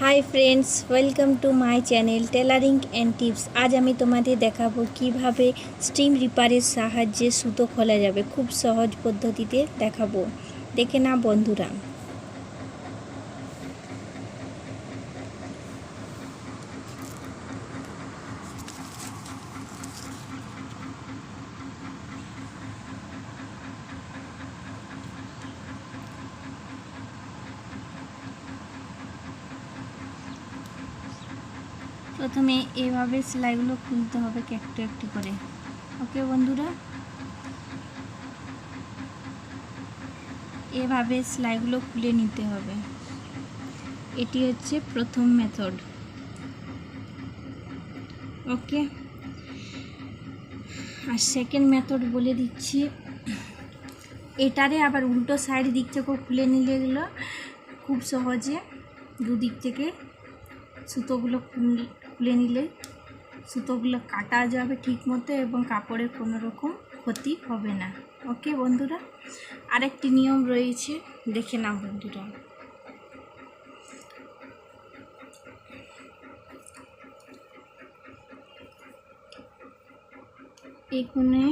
Hi friends welcome to my channel tailoring and tips আজ আমি তোমাদের দেখাবো কীভাবে স্টিম রিপারের সাহায্যে সুতো খোলা যাবে। খুব সহজ পদ্ধতিতে দেখাবো। দেখে না বন্ধুরা। প্রথমে এভাবে সেলাইগুলো খুলতে হবে একটু একটু করে। ওকে, বন্ধুরা? এভাবে সেলাইগুলো খুলে নিতে হবে। এটি হচ্ছে প্রথম মেথড। ওকে? আর সেকেন্ড মেথড বলে দিচ্ছি। এটারে আবার উল্টো সাইড দিক থেকেও খুলে নিলে এগুলো খুব সহজে দুদিক থেকে সুতোগুলো খুলে নিলে সুতোগুলো কাটা যাবে ঠিক মতো এবং কাপড়ের কোনো রকম ক্ষতি হবে না। ওকে বন্ধুরা? আরেকটি নিয়ম রয়েছে, দেখে নাও বন্ধুরা। এখানে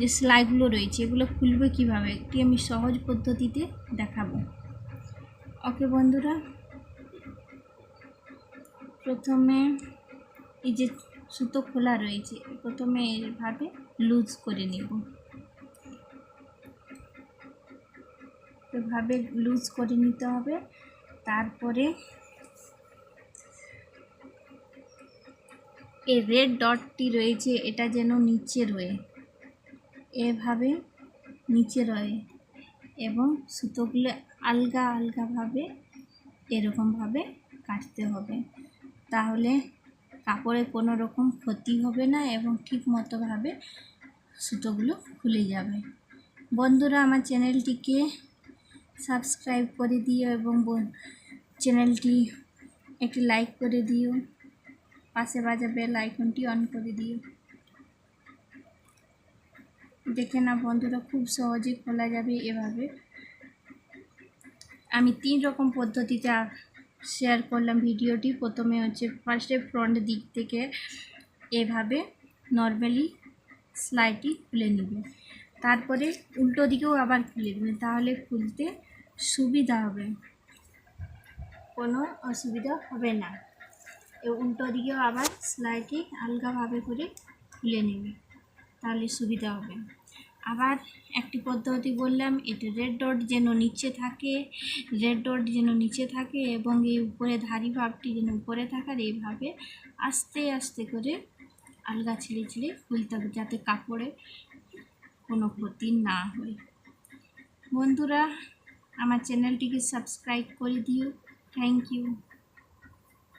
যে সেলাইগুলো রয়েছে, এগুলো খুলবে কীভাবে? একটি আমি সহজ পদ্ধতিতে দেখাবো। ওকে বন্ধুরা? প্রথমে এই যে সুতো খোলা রয়েছে, প্রথমে এভাবে লুজ করে নেব। এভাবে লুজ করে নিতে হবে, তারপরে এই রেড ডটটি রয়েছে, এটা যেন নিচে রয়ে এভাবে নিচে রয়ে এবং সুতোগুলো আলগা আলগাভাবে এরকমভাবে কাটতে হবে। তাহলে কাপড়ে কোনো রকম ক্ষতি হবে না এবং ঠিক মতোভাবে সুতোগুলো খুলে যাবে। বন্ধুরা, আমার চ্যানেলটিকে সাবস্ক্রাইব করে দিও এবং চ্যানেলটি একটি লাইক করে দিও। পাশে বাজা বেল আইকনটি অন করে দিও। দেখে না বন্ধুরা, খুব সহজে খোলা যাবে এভাবে। আমি তিন রকম পদ্ধতিতে শেয়ার করলাম ভিডিওটি। প্রথমে হচ্ছে ফার্স্টে ফ্রন্ট দিক থেকে এভাবে নর্মালি সেলাইটি খুলে নেবে। তারপরে উল্টো দিকেও আবার খুলে নেবে তাহলে খুলতে সুবিধা হবে। কোনো অসুবিধা হবে না। উল্টো দিকেও আবার সেলাইটি আলগাভাবে করে খুলে নেবে। তাহলে সুবিধা হবে। আবার একটি পদ্ধতি বললাম, এটা রেড ডট যেন নিচে থাকে রেড ডট যেন নিচে থাকে এবং এই উপরে ধারি ভাবটি যেন উপরে থাকার এইভাবে আস্তে আস্তে করে আলগা ছিঁড়ে ছিঁড়ে খুলতে হবে যাতে কাপড়ে কোনো ক্ষতি না হয়। বন্ধুরা, আমার চ্যানেলটিকে সাবস্ক্রাইব করে দিও। Thank you